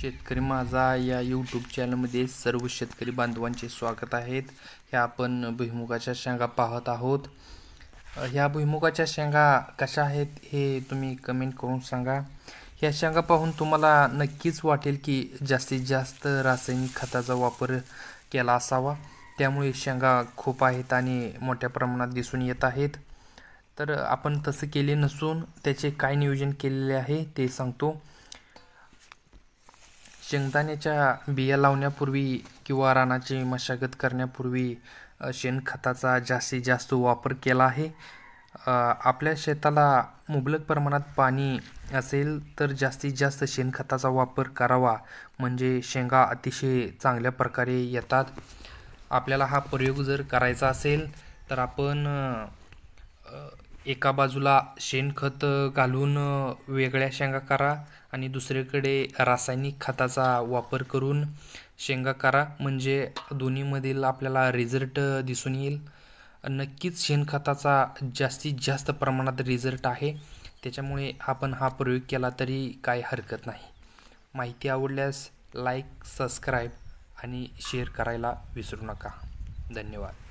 शेतकरी माझा या यूट्यूब चॅनलमध्ये सर्व शेतकरी बांधवांचे स्वागत आहेत. ह्या आपण भुईमुगाच्या शेंगा पाहत आहोत. ह्या भुईमुगाच्या शेंगा कशा आहेत हे तुम्ही कमेंट करून सांगा. ह्या शेंगा पाहून तुम्हाला नक्कीच वाटेल की जास्तीत जास्त रासायनिक खताचा वापर केला असावा. त्यामुळे शेंगा खूप आहेत आणि मोठ्या प्रमाणात दिसून येत आहेत. तर आपण तसं केले नसून त्याचे काय नियोजन केलेले आहे ते सांगतो. शेंगदाण्याच्या बिया लावण्यापूर्वी किंवा रानाची मशागत करण्यापूर्वी शेणखताचा जास्तीत जास्त वापर केला आहे. आपल्या शेताला मुबलक प्रमाणात पाणी असेल तर जास्तीत जास्त शेणखताचा वापर करावा. म्हणजे शेंगा अतिशय चांगल्या प्रकारे येतात. आपल्याला हा प्रयोग जर करायचा असेल तर आपण एका बाजूला शेणखत घालून वेगळ्या शेंगा करा आणि दुसरीकडे रासायनिक खताचा वापर करून शेंगा करा. म्हणजे दोन्हीमधील आपल्याला रिझल्ट दिसून येईल. नक्कीच शेणखताचा जास्तीत जास्त प्रमाणात रिझल्ट आहे. त्याच्यामुळे आपण हा प्रयोग केला तरी काय हरकत नाही. माहिती आवडल्यास लाईक सबस्क्राईब आणि शेअर करायला विसरू नका. धन्यवाद.